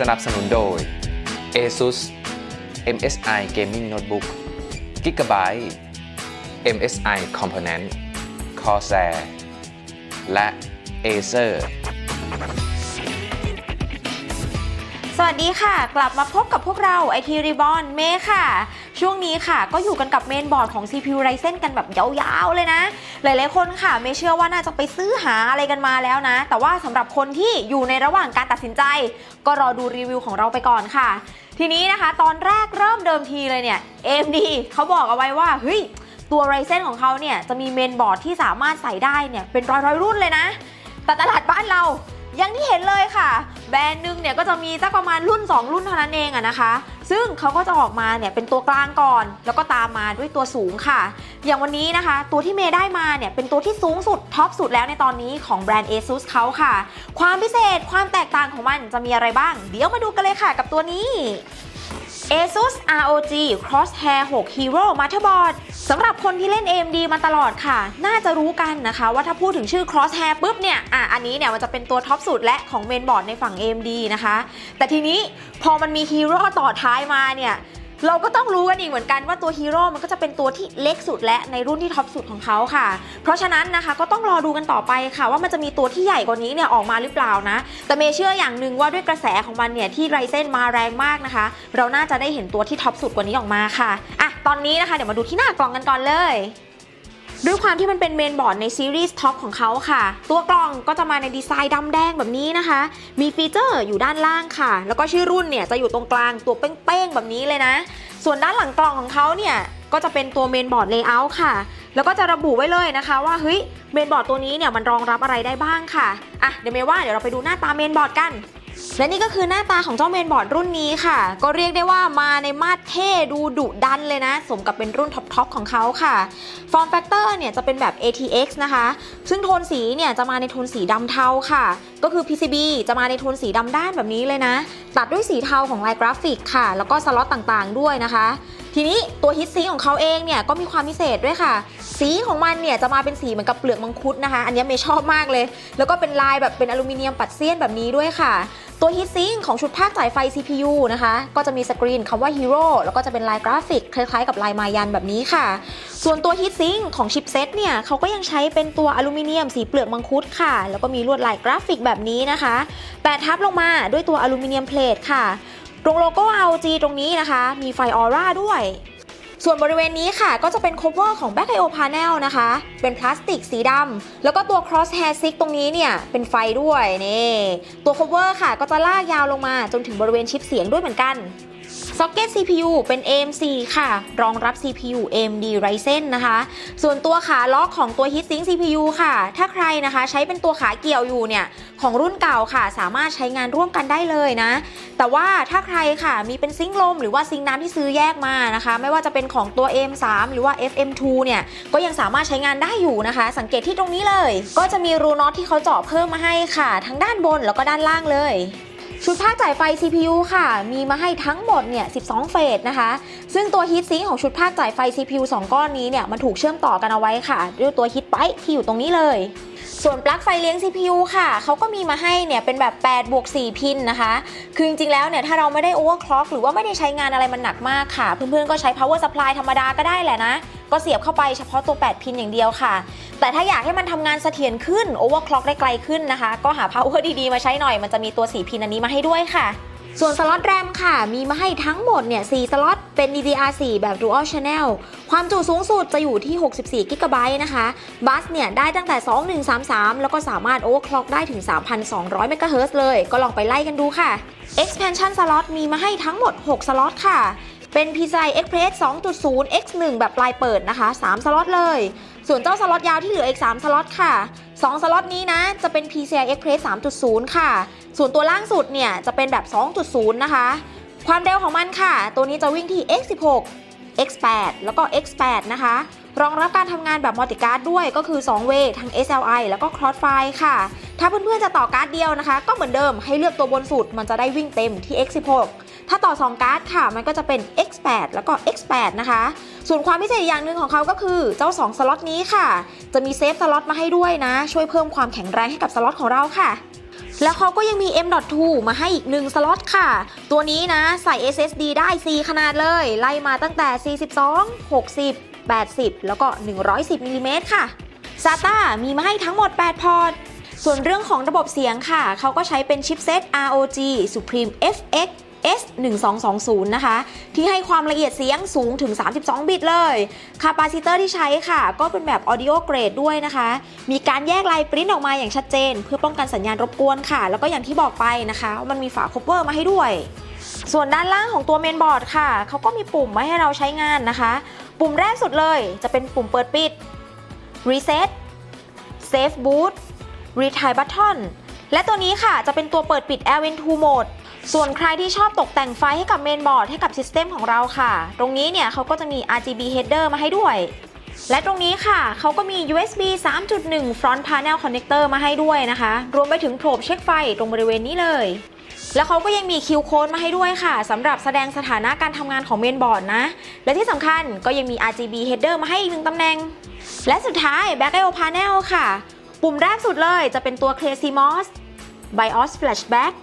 สนับสนุนโดย ASUS MSI Gaming Notebook Gigabyte MSI Component Corsair และ Acer สวัสดีค่ะ กลับมาพบกับพวกเรา IT Reborn เมค่ะ ช่วงนี้ค่ะ ก็อยู่กันกับเมนบอร์ดของ CPU Ryzen กันแบบยาวๆเลยนะ หลายๆคนค่ะเมย์เชื่อว่าน่าจะไปซื้อหาอะไรกันมาแล้วนะ แต่ว่าสำหรับคนที่อยู่ในระหว่างการตัดสินใจ ก็รอดูรีวิวของเราไปก่อนค่ะ ทีนี้นะคะ ตอนแรกเริ่มเดิมทีเลยเนี่ย AMD เขาบอกเอาไว้ว่าเฮ้ยตัว Ryzen ของเขาเนี่ยจะมีเมนบอร์ดที่สามารถใส่ได้เนี่ยเป็นร้อยๆรุ่นเลยนะแต่ตลาดบ้านเรา อย่างที่เห็นเลยค่ะ แบรนด์หนึ่งเนี่ยก็จะมีสักประมาณรุ่น 2 รุ่นเท่านั้นเองอะนะคะ ซึ่งเขาก็จะออกมาเนี่ยเป็นตัวกลางก่อน แล้วก็ตามมาด้วยตัวสูงค่ะ อย่างวันนี้นะคะ ตัวที่เมย์ได้มาเนี่ยเป็นตัวที่สูงสุดท็อปสุดแล้วในตอนนี้ของแบรนด์ ASUS เขาค่ะ ความพิเศษความแตกต่างของมันจะมีอะไรบ้าง เดี๋ยวมาดูกันเลยค่ะกับตัวนี้ ASUS ROG Crosshair 6 Hero Motherboard สำหรับคนที่เล่น AMD มาตลอดค่ะ น่าจะรู้กันนะคะว่าถ้าพูดถึงชื่อ Crosshair ปุ๊บเนี่ย อะ อันนี้เนี่ยมันจะเป็นตัวท็อปสุดและของเมนบอร์ดในฝั่ง AMD นะคะ แต่ทีนี้พอมันมี Hero ต่อท้ายมาเนี่ย เราก็ต้องรู้กันอีกเหมือนกันว่าตัวฮีโร่มันก็จะเป็นตัวที่เล็กสุดและในรุ่นที่ท็อปสุดของเขาค่ะ เพราะฉะนั้นนะคะก็ต้องรอดูกันต่อไปค่ะว่ามันจะมีตัวที่ใหญ่กว่านี้เนี่ยออกมาหรือเปล่านะ แต่เมเชื่ออย่างหนึ่งว่าด้วยกระแสของมันเนี่ยที่ไรเซนมาแรงมากนะคะ เราน่าจะได้เห็นตัวที่ท็อปสุดกว่านี้ออกมาค่ะอะตอนนี้นะคะเดี๋ยวมาดูที่หน้ากล่องกันก่อนเลย ด้วยความที่มันเป็นเมนบอร์ดในซีรีส์ท็อปของเขาค่ะ ตัวกล่องก็จะมาในดีไซน์ดำแดงแบบนี้นะคะ มีฟีเจอร์อยู่ด้านล่างค่ะ แล้วก็ชื่อรุ่นเนี่ยจะอยู่ตรงกลางตัวเป้งๆแบบนี้เลยนะ ส่วนด้านหลังกล่องของเขาเนี่ยก็จะเป็นตัวเมนบอร์ดเลเยอร์ค่ะ แล้วก็จะระบุไว้เลยนะคะว่าเฮ้ยเมนบอร์ดตัวนี้เนี่ยมันรองรับอะไรได้บ้างค่ะอะเดี๋ยวเมย์ว่าเดี๋ยวเราไปดูหน้าตาเมนบอร์ดกัน และนี่ก็คือหน้าตาของเจ้าเมนบอร์ดรุ่นนี้ค่ะ ก็เรียกได้ว่ามาในมาดเท่ดูดุดันเลยนะ สมกับเป็นรุ่นท็อปๆของเขาค่ะฟอร์มแฟกเตอร์เนี่ยจะเป็นแบบ ATX นะคะ ซึ่งโทนสีเนี่ยจะมาในโทนสีดำเทาค่ะ ก็คือ PCB จะมาในโทนสีดำด้านแบบนี้เลยนะ ตัดด้วยสีเทาของลายกราฟิกค่ะ แล้วก็สล็อตต่างๆด้วยนะคะ ทีนี้ตัวฮิตซีของเขาเองเนี่ยก็มีความพิเศษด้วยค่ะ สีของมันเนี่ยจะมาเป็นสีเหมือนกับเปลือกมังคุดนะคะ อันนี้เมย์ชอบมากเลย แล้วก็เป็นลายแบบเป็นอลูมิเนียมปัดเสี้ยนแบบนี้ด้วยค่ะ ตัวฮีทซิงของชุดภาคจ่ายไฟ CPU นะคะ ก็จะมีสกรีนคำว่า Hero แล้วก็จะเป็นลายกราฟิกคล้ายๆกับลายมายันแบบนี้ค่ะ ส่วนตัวฮีทซิงของชิปเซตเนี่ยเขาก็ยังใช้เป็นตัวอลูมิเนียมสีเปลือกมังคุดค่ะ แล้วก็มีลวดลายกราฟิกแบบนี้นะคะแปะทับลงมาด้วยตัวอลูมิเนียมเพลทค่ะ ตรงโลโก้ ROG ตรงนี้นะคะ มีไฟออร่าด้วย ส่วนบริเวณนี้ค่ะ ก็จะเป็น cover ของ Back IO Panel นะคะ เป็นพลาสติกสีดำแล้วก็ตัว crosshair stick ตรงนี้เนี่ย เป็นไฟด้วยนี่ตัว cover ค่ะ ก็จะลากยาวลงมาจนถึงบริเวณชิปเสียงด้วยเหมือนกัน ซ็อกเก็ต CPU เป็น AMC ค่ะ รองรับ CPU AMD Ryzen นะคะ ส่วนตัวขาล็อกของตัว Heatsink CPU ค่ะ ถ้าใครนะคะใช้เป็นตัวขาเกี่ยวอยู่เนี่ยของรุ่นเก่าค่ะ สามารถใช้งานร่วมกันได้เลยนะ แต่ว่าถ้าใครค่ะมีเป็นซิงลม หรือว่าซิงน้ำที่ซื้อแยกมานะคะ ไม่ว่าจะเป็นของตัว M3 หรือว่า FM2 เนี่ยก็ยังสามารถใช้งานได้อยู่นะคะ สังเกตที่ตรงนี้เลย ก็จะมีรูน็อตที่เขาเจาะเพิ่มมาให้ค่ะ ทั้งด้านบนแล้วก็ด้านล่างเลย ชุดภาคจ่ายไฟ CPU ค่ะ มีมาให้ทั้งหมดเนี่ย 12 เฟสนะคะ ซึ่งตัวฮีทซิงของชุดภาคจ่ายไฟ CPU 2 ก้อนนี้เนี่ย มันถูกเชื่อมต่อกันเอาไว้ค่ะ ด้วยตัวฮีทไปที่อยู่ตรงนี้เลย ส่วนปลั๊กไฟเลี้ยง CPU ค่ะ เขาก็มีมาให้เนี่ย เป็นแบบ 8 บวก 4 พินนะคะ คือจริงๆ แล้วเนี่ย ถ้าเราไม่ได้ overclock หรือว่าไม่ได้ใช้งานอะไรมันหนักมากค่ะ เพื่อนๆ ก็ใช้ power supply ธรรมดาก็ได้แหละนะ ก็เสียบเข้าไปเฉพาะตัว 8 พินอย่างเดียวค่ะ แต่ถ้าอยากให้มันทำงานเสถียรขึ้น overclock ได้ไกลขึ้นนะคะ ก็หา power ดีๆ มาใช้หน่อยมันจะมีตัว 4 พินอันนี้มาให้ด้วยค่ะ ส่วนสล็อตแรมค่ะ มีมาให้ทั้งหมดเนี่ย4สล็อตเป็น DDR4 แบบ Dual Channel ความจุสูงสุดจะอยู่ที่ 64 GB นะคะ บัสเนี่ยได้ตั้งแต่ 2133 แล้วก็สามารถ overclock ได้ถึง 3,200 MHz เลย ก็ลองไปไล่กันดูค่ะ Expansion slot มีมาให้ทั้งหมด 6 สล็อตค่ะเป็น PCI Express 2.0 X1 แบบปลายเปิดนะคะ 3 สล็อตเลย ส่วนเจ้าสล็อตยาวที่เหลืออีก 3 สล็อตค่ะ 2 สล็อตนี้นะ จะเป็น PCI Express 3.0 ค่ะ ส่วนตัวล่างสุดเนี่ย จะเป็นแบบ 2.0 นะคะ ความเร็วของมันค่ะ ตัวนี้จะวิ่งที่ X16 X8 แล้วก็ X8 นะคะ รองรับการทำงานแบบมัลติการ์ดด้วยก็คือ2 way ทั้ง SLI แล้วก็ Crossfire ค่ะ ถ้าเพื่อนๆจะต่อการ์ดเดียวนะคะ ก็เหมือนเดิมให้เลือกตัวบนสุดมันจะได้วิ่งเต็มที่ X16 ถ้าต่อ 2 การ์ดค่ะ มันก็จะเป็น X8 แล้วก็ X8 นะคะ ส่วนความพิเศษอย่างหนึ่งของเขาก็คือเจ้า 2 สล็อตนี้ค่ะ จะมีเซฟสล็อตมาให้ด้วยนะ ช่วยเพิ่มความแข็งแรงให้กับสล็อตของเราค่ะแล้วเขาก็ยังมี M.2 มาให้อีก 1 สล็อตค่ะ ตัวนี้นะใส่ SSD ได้ 4 ขนาดเลย ไล่มาตั้งแต่ 42 60 80 แล้วก็ 110มิลลิเมตรค่ะ SATA มีมาให้ทั้งหมด 8 พอร์ต ส่วนเรื่องของระบบเสียงค่ะ เขาก็ใช้เป็นชิปเซต ROG Supreme FX S1220 นะคะ ที่ให้ความละเอียดเสียงสูงถึง 32 บิตเลยคาปาซิเตอร์ที่ใช้ค่ะ ก็เป็นแบบ Audio Grade ด้วยนะคะ มีการแยกลายปริ้นออกมาอย่างชัดเจน เพื่อป้องกันสัญญาณรบกวนค่ะ แล้วก็อย่างที่บอกไปนะคะมันมีฝาคบเวอร์มาให้ด้วยส่วนด้านล่างของตัวเมนบอร์ดค่ะ เขาก็มีปุ่มไว้ให้เราใช้งานนะคะ ปุ่มแรกสุดเลยจะเป็นปุ่มเปิดปิด Reset Save Boot Retire Button และตัวนี้ค่ะจะเป็นตัวเปิดปิด Air Vent 2 Mode ส่วนใครที่ชอบตกแต่งไฟให้กับเมนบอร์ดให้กับซิสเต็มของเราค่ะ ตรงนี้เนี่ยเขาก็จะมี RGB header มาให้ด้วย และตรงนี้ค่ะ เขาก็มี USB 3.1 Front Panel Connector มาให้ด้วยนะคะ รวมไปถึงโผบเช็คไฟตรงบริเวณนี้เลย แล้วเขาก็ยังมี Q code มาให้ด้วยค่ะสำหรับแสดงสถานะการทำงานของเมนบอร์ดนะ และที่สำคัญก็ยังมี RGB header มาให้อีกหนึ่งตำแหน่ง และสุดท้าย Back I/O Panel ค่ะ ปุ่มแรกสุดเลยจะเป็นตัว Clear CMOS BIOS Flashback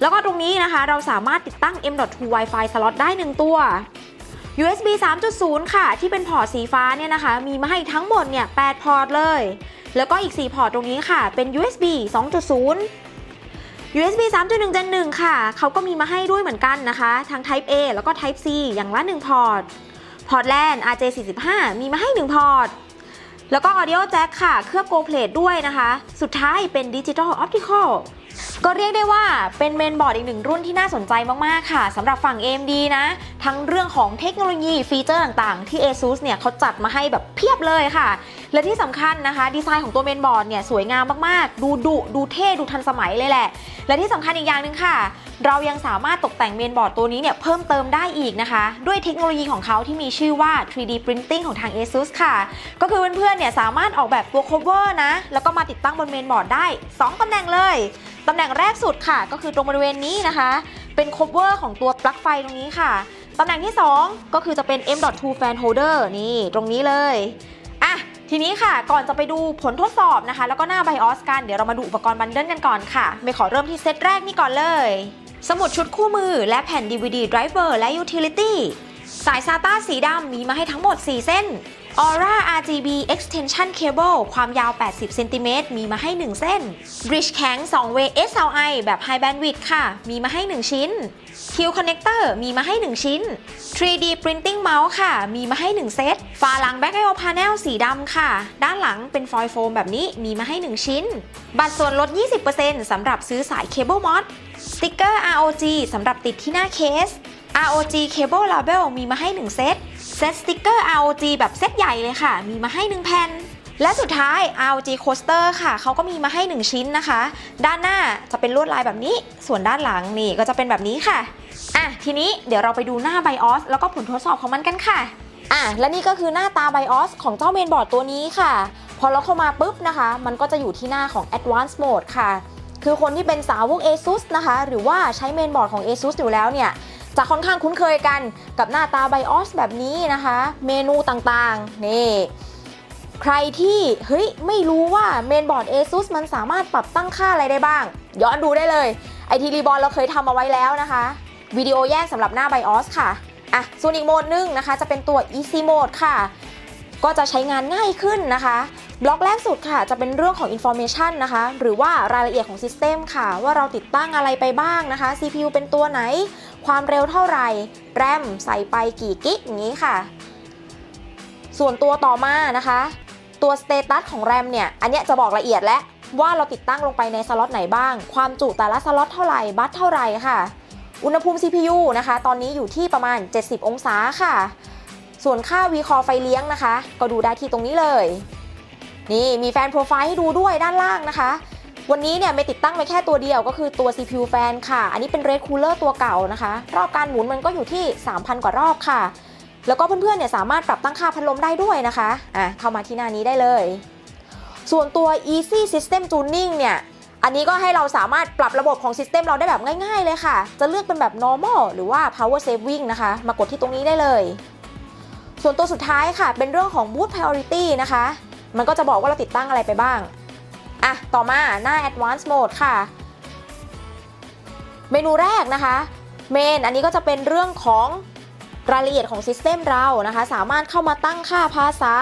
แล้วก็ตรงนี้นะคะเราสามารถติดตั้ง M.2 Wi-Fi slot ได้ 1 ตัว USB 3.0 ค่ะ ที่เป็นพอร์ตสีฟ้าเนี่ยนะคะ มีมาให้ทั้งหมดเนี่ย8พอร์ตเลย แล้วก็อีก 4 พอร์ตตรงนี้ค่ะ เป็น USB 2.0 USB 3.1 Gen 1ค่ะ เขาก็มีมาให้ด้วยเหมือนกันนะคะ ทั้ง Type A แล้วก็ Type C อย่างละ 1 พอร์ต พอร์ต LAN RJ45 มีมาให้ 1 พอร์ต แล้วก็ Audio Jack ค่ะ เคลือบ Gold Plate ด้วยนะคะ สุดท้ายเป็น Digital Optical ก็เรียกได้ว่าเป็นเมนบอร์ดอีกหนึ่งรุ่นที่น่าสนใจมาก ๆ ค่ะสำหรับฝั่ง AMD นะ ทั้งเรื่องของเทคโนโลยีฟีเจอร์ต่างๆ ที่ ASUS เนี่ยเขาจัดมาให้แบบเพียบเลยค่ะ และที่สำคัญนะคะ ดีไซน์ของตัวเมนบอร์ดเนี่ยสวยงามมาก ๆ ดูดุดูเท่ ดูทันสมัยเลยแหละ และที่สำคัญอีกอย่างหนึ่งค่ะ เรายังสามารถตกแต่งเมนบอร์ดตัวนี้เนี่ยเพิ่มเติมได้อีกนะคะ ด้วยเทคโนโลยีของเขาที่มีชื่อว่า 3D Printing ของทาง ASUS ค่ะ ก็คือเพื่อนๆเนี่ยสามารถออกแบบตัว cover นะ แล้วก็มาติดตั้งบนเมนบอร์ดได้ 2ตำแหน่งเลย ตำแหน่งแรกสุดค่ะ ก็คือตรงบริเวณนี้นะคะ เป็น cover ของตัวปลั๊กไฟตรงนี้ค่ะ ตำแหน่งที่ 2 ก็คือจะเป็น M.2 fan holder นี่ตรงนี้เลยอะทีนี้ค่ะ ก่อนจะไปดูผลทดสอบนะคะ แล้วก็หน้า BIOS กัน เดี๋ยวเรามาดูอุปกรณ์บันเดิลกันก่อนค่ะ ไม่ขอเริ่มที่เซตแรกนี่ก่อนเลย สมุดชุดคู่มือและแผ่น DVD driver และ utility สาย SATA สีดำมีมาให้ทั้งหมด 4 เส้น Aura RGB Extension Cable ความยาว 80 เซนติเมตร มีมาให้ 1 เส้น Bridge แข็ง 2-way SLI แบบ High Bandwidth ค่ะ มีมาให้ 1 ชิ้น Q Connector มีมาให้ 1 ชิ้น 3D Printing Mouse ค่ะ มีมาให้ 1 เซต ฝาหลัง Back I/O Panel สีดำค่ะ ด้านหลังเป็นฟอยล์โฟมแบบนี้ มีมาให้ 1 ชิ้น บัตรส่วนลด 20%สำหรับซื้อสายเคเบิลมอสสติ๊กเกอร์ ROG สำหรับติดที่หน้าเคส ROG Cable Label มีมาให้ 1 เซต เซตสติกเกอร์ ROG แบบเซตใหญ่เลยค่ะ มีมาให้ 1 แผ่น และสุดท้าย ROG Coaster ค่ะ เขาก็มีมาให้ 1 ชิ้นนะคะ ด้านหน้าจะเป็นลวดลายแบบนี้ ส่วนด้านหลังนี่ก็จะเป็นแบบนี้ค่ะ อะ ทีนี้เดี๋ยวเราไปดูหน้า BIOS แล้วก็ผลทดสอบของมันกันค่ะ อะ และนี่ก็คือหน้าตา BIOS ของเจ้าเมนบอร์ดตัวนี้ค่ะ พอเราเข้ามาปุ๊บนะคะ มันก็จะอยู่ที่หน้าของ Advanced Mode ค่ะ คือคนที่เป็นสาวก ASUS นะคะ หรือว่าใช้เมนบอร์ดของ ASUS อยู่แล้วเนี่ย จะค่อนข้างคุ้นเคยกันกับหน้าตา BIOS แบบนี้นะคะ เมนูต่างๆ นี่ใครที่เฮ้ยไม่รู้ว่าเมนบอร์ด ASUS มันสามารถปรับตั้งค่าอะไรได้บ้าง ย้อนดูได้เลยไอทีรีบอลเราเคยทำเอาไว้แล้วนะคะวิดีโอแยกสำหรับหน้า BIOS ค่ะอะส่วนอีกโหมดหนึงนะคะ จะเป็นตัว Easy Mode ค่ะ ก็จะใช้งานง่ายขึ้นนะคะ บล็อกแรกสุดค่ะ จะเป็นเรื่องของ Information นะคะ หรือว่ารายละเอียดของ System ค่ะ ว่าเราติดตั้งอะไรไปบ้างนะคะ CPU เป็นตัวไหน ความเร็วเท่าไหร่ แรมใส่ไปกี่กิกอย่างนี้ค่ะ ส่วนตัวต่อมานะคะ ตัวสเตตัสของแรมเนี่ย อันเนี้ยจะบอกละเอียดแล้วว่าเราติดตั้งลงไปในสล็อตไหนบ้าง ความจุแต่ละสล็อตเท่าไหร่ บัตเท่าไหร่ค่ะ อุณหภูมิ CPU นะคะ ตอนนี้อยู่ที่ประมาณ 70 องศาค่ะ ส่วนค่า Vcore ไฟเลี้ยงนะคะ ก็ดูได้ที่ตรงนี้เลย นี่มีแฟนโปรไฟล์ให้ดูด้วยด้านล่างนะคะ วันนี้เนี่ยไม่ติดตั้งไปแค่ตัวเดียวก็คือตัว CPU แฟนค่ะ อันนี้เป็น Red Cooler ตัวเก่านะคะ รอบการหมุนมันก็อยู่ที่ 3,000 กว่ารอบค่ะ แล้วก็เพื่อนๆเนี่ยสามารถปรับตั้งค่าพัดลมได้ด้วยนะคะ อะเข้ามาที่หน้านี้ได้เลย ส่วนตัว Easy System Tuning เนี่ยอันนี้ก็ให้เราสามารถปรับระบบของ System เราได้แบบง่ายๆเลยค่ะ จะเลือกเป็นแบบ normal หรือว่า power saving นะคะ มากดที่ตรงนี้ได้เลย ส่วนตัวสุดท้ายค่ะ เป็นเรื่องของ boot priority นะคะ มันก็จะบอกว่าเราติดตั้งอะไรไปบ้าง อะ ต่อมาหน้า advanced mode ค่ะ เมนูแรกนะคะ เมน อันนี้ก็จะเป็นเรื่องของรายละเอียดของซิสเต็มเรานะคะ สามารถเข้ามาตั้งค่าภาษา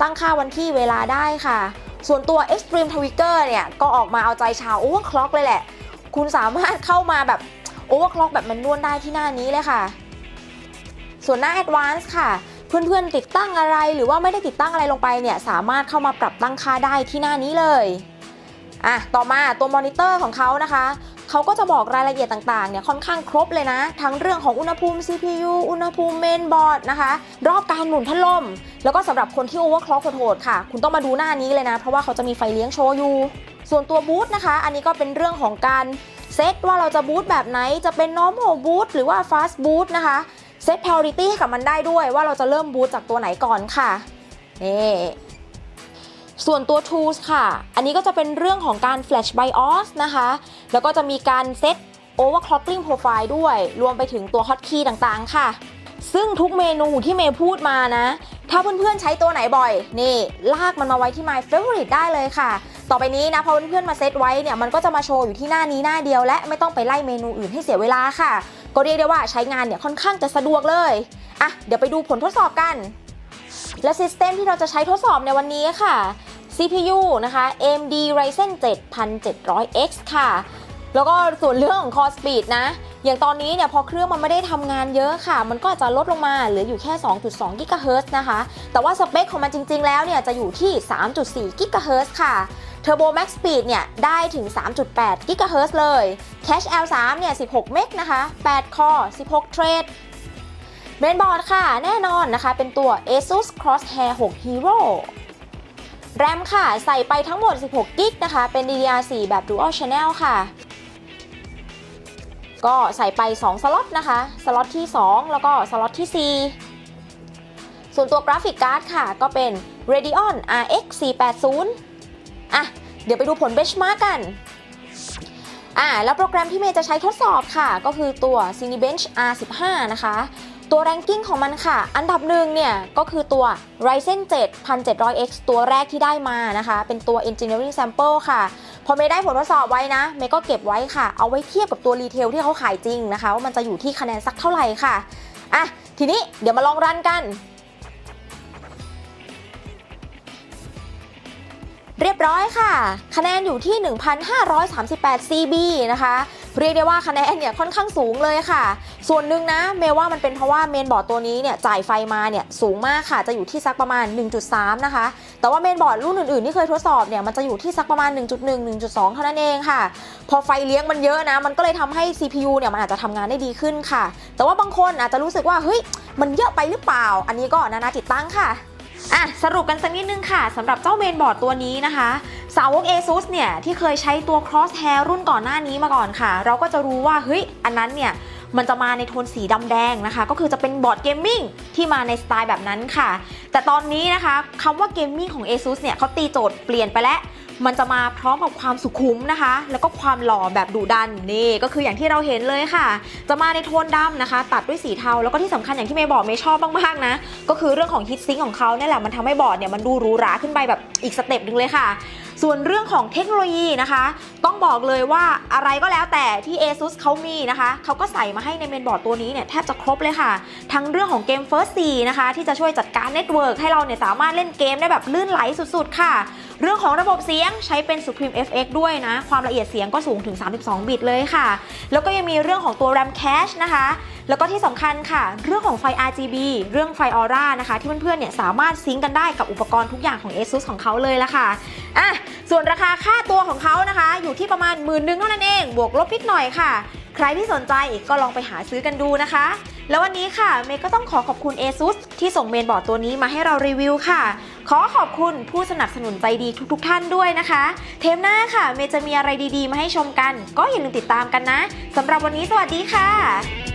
ตั้งค่าวันที่เวลาได้ค่ะ ส่วนตัว Extreme Tweaker เนี่ย ก็ออกมาเอาใจชาว Overclock เลยแหละ คุณสามารถเข้ามาแบบ Overclock แบบมันนวลได้ที่หน้านี้เลยค่ะ ส่วนหน้า Advanced ค่ะเพื่อนๆติดตั้งอะไรหรือว่าไม่ได้ติดตั้งอะไรลงไปเนี่ย สามารถเข้ามาปรับตั้งค่าได้ที่หน้านี้เลย อะต่อมาตัวมอนิเตอร์ของเขานะคะเขาก็จะบอกรายละเอียดต่างๆเนี่ยค่อนข้างครบเลยนะ ทั้งเรื่องของอุณหภูมิ CPU อุณหภูมิเมนบอร์ดนะคะ รอบการหมุนพัดลม แล้วก็สำหรับคนที่ overclock โหดๆค่ะ คุณต้องมาดูหน้านี้เลยนะ เพราะว่าเขาจะมีไฟเลี้ยงโชว์อยู่ ส่วนตัวบูตนะคะ อันนี้ก็เป็นเรื่องของการเซตว่าเราจะบูตแบบไหนจะเป็น normal boot หรือว่า fast boot นะคะเซต priority ให้กับมันได้ด้วยว่าเราจะเริ่มบูตจากตัวไหนก่อนค่ะนี่ ส่วนตัว tools ค่ะ อันนี้ก็จะเป็นเรื่องของการ flash BIOS นะคะ แล้วก็จะมีการเซต overclocking profile ด้วย รวมไปถึงตัว hotkey ต่างๆ ค่ะ ซึ่งทุกเมนูที่เมย์พูดมานะ ถ้าเพื่อนๆใช้ตัวไหนบ่อย นี่ ลากมันมาไว้ที่ my favorite ได้เลยค่ะ ต่อไปนี้นะพอเพื่อนๆมาเซตไว้เนี่ยมันก็จะมาโชว์อยู่ที่หน้านี้หน้าเดียว และไม่ต้องไปไล่เมนูอื่นให้เสียเวลาค่ะ ก็เรียกได้ว่าใช้งานเนี่ยค่อนข้างจะสะดวกเลยอะเดี๋ยวไปดูผลทดสอบกันและซิสเต็มที่เราจะใช้ทดสอบในวันนี้ค่ะ CPU นะคะ AMD Ryzen 7 1700X ค่ะ แล้วก็ส่วนเรื่องของ Core Speed นะ อย่างตอนนี้เนี่ยพอเครื่องมันไม่ได้ทำงานเยอะค่ะ มันก็จะลดลงมาเหลืออยู่แค่ 2.2 GHz นะคะ แต่ว่าสเปคของมันจริง ๆ แล้วเนี่ยจะอยู่ที่ 3.4 GHz ค่ะ Turbo Max Speed เนี่ย ได้ถึง 3.8 GHz เลย Cache L3 เนี่ย 16 เมกนะคะ8 Core 16 Thread เมนบอร์ดค่ะ แน่นอนนะคะ เป็นตัว ASUS Crosshair 6 Hero แรมค่ะใส่ไปทั้งหมด 16 กิกนะคะ เป็น DDR4 แบบ Dual Channel ค่ะ ก็ใส่ไป 2 สล็อตนะคะ สล็อตที่ 2 แล้วก็สล็อตที่ 4 ส่วนตัวกราฟิกการ์ดค่ะ ก็เป็น Radeon RX 480 อะ เดี๋ยวไปดูผล benchmark กัน อ่าแล้วโปรแกรมที่เมย์จะใช้ทดสอบค่ะ ก็คือตัว Cinebench R15 นะคะ ตัว ranking ของมันค่ะ อันดับหนึ่งเนี่ย ก็คือตัว Ryzen 7 1700X ตัวแรกที่ได้มานะคะ เป็นตัว Engineering Sample ค่ะ พอเมย์ได้ผลทดสอบไว้นะ เมย์ก็เก็บไว้ค่ะ เอาไว้เทียบกับตัวรีเทลที่เขาขายจริงนะคะ ว่ามันจะอยู่ที่คะแนนสักเท่าไหร่ค่ะ อะ ทีนี้เดี๋ยวมาลองรันกันเรียบร้อยค่ะ คะแนนอยู่ที่ 1,538 CB นะคะ เรียกได้ว่าคะแนนเนี่ยค่อนข้างสูงเลยค่ะ ส่วนหนึ่งนะเมย์ว่ามันเป็นเพราะว่าเมนบอร์ดตัวนี้เนี่ยจ่ายไฟมาเนี่ยสูงมากค่ะจะอยู่ที่สักประมาณ 1.3 นะคะ แต่ว่าเมนบอร์ดรุ่นอื่นๆที่เคยทดสอบเนี่ยมันจะอยู่ที่สักประมาณ 1.1 1.2 เท่านั้นเองค่ะ พอไฟเลี้ยงมันเยอะนะ มันก็เลยทำให้ CPU เนี่ยมันอาจจะทำงานได้ดีขึ้นค่ะ แต่ว่าบางคนอาจจะรู้สึกว่าเฮ้ยมันเยอะไปหรือเปล่า อันนี้ก็นานาจิตตั้งค่ะ อะสรุปกันสักนิดนึงค่ะสำหรับเจ้าเมนบอร์ดตัวนี้นะคะ สาวก ASUS เนี่ยที่เคยใช้ตัว Crosshair รุ่นก่อนหน้านี้มาก่อนค่ะ เราก็จะรู้ว่าเฮ้ยอันนั้นเนี่ยมันจะมาในโทนสีดำแดงนะคะ ก็คือจะเป็นบอร์ดเกมมิ่งที่มาในสไตล์แบบนั้นค่ะ แต่ตอนนี้นะคะคำว่าเกมมิ่งของ ASUS เนี่ยเขาตีโจทย์เปลี่ยนไปแล้ว มันจะมาพร้อมกับความสุขุมนะคะ แล้วก็ความหล่อแบบดุดันนี่ก็คืออย่างที่เราเห็นเลยค่ะ จะมาในโทนดำนะคะ ตัดด้วยสีเทาแล้วก็ที่สำคัญอย่างที่เมย์บอกเมย์ชอบมากๆนะ ก็คือเรื่องของฮิตซิงของเขาเนี่ยแหละมันทำให้บอร์ดเนี่ยมันดูหรูหราขึ้นไปแบบอีกสเต็ปหนึ่งเลยค่ะส่วนเรื่องของเทคโนโลยีนะคะ ต้องบอกเลยว่าอะไรก็แล้วแต่ที่ ASUS เขามีนะคะเขาก็ใส่มาให้ในเมนบอร์ดตัวนี้เนี่ยแทบจะครบเลยค่ะ ทั้งเรื่องของเกม First 4นะคะ ที่จะช่วยจัดการเน็ตเวิร์กให้เราเนี่ยสามารถเล่นเกมได้แบบลื่นไหลสุดๆค่ะ เรื่องของระบบเสียงใช้เป็น Supreme FX ด้วยนะ ความละเอียดเสียงก็สูงถึง 32 บิตเลยค่ะ แล้วก็ยังมีเรื่องของตัว RAM Cache นะคะ แล้วก็ที่สำคัญค่ะ เรื่องของไฟ RGB เรื่องไฟออร่านะคะ ที่เพื่อนๆเนี่ยสามารถซิงกันได้กับอุปกรณ์ทุกอย่างของ ASUS ของเขาเลยละค่ะอะส่วนราคาค่าตัวของเขานะคะ อยู่ที่ประมาณหมื่นนึงเท่านั้นเอง บวกลบนิดหน่อยค่ะ ใครที่สนใจก็ลองไปหาซื้อกันดูนะคะ แล้ววันนี้ค่ะเมย์ก็ต้องขอขอบคุณ ASUS ที่ส่งเมนบอร์ดตัวนี้มาให้เรารีวิวค่ะ ขอขอบคุณผู้สนับสนุนใจดีทุกๆท่านด้วยนะคะ เทมหน้าค่ะเมย์จะมีอะไรดีๆ มาให้ชมกัน ก็อย่าลืมติดตามกันนะสำหรับวันนี้สวัสดีค่ะ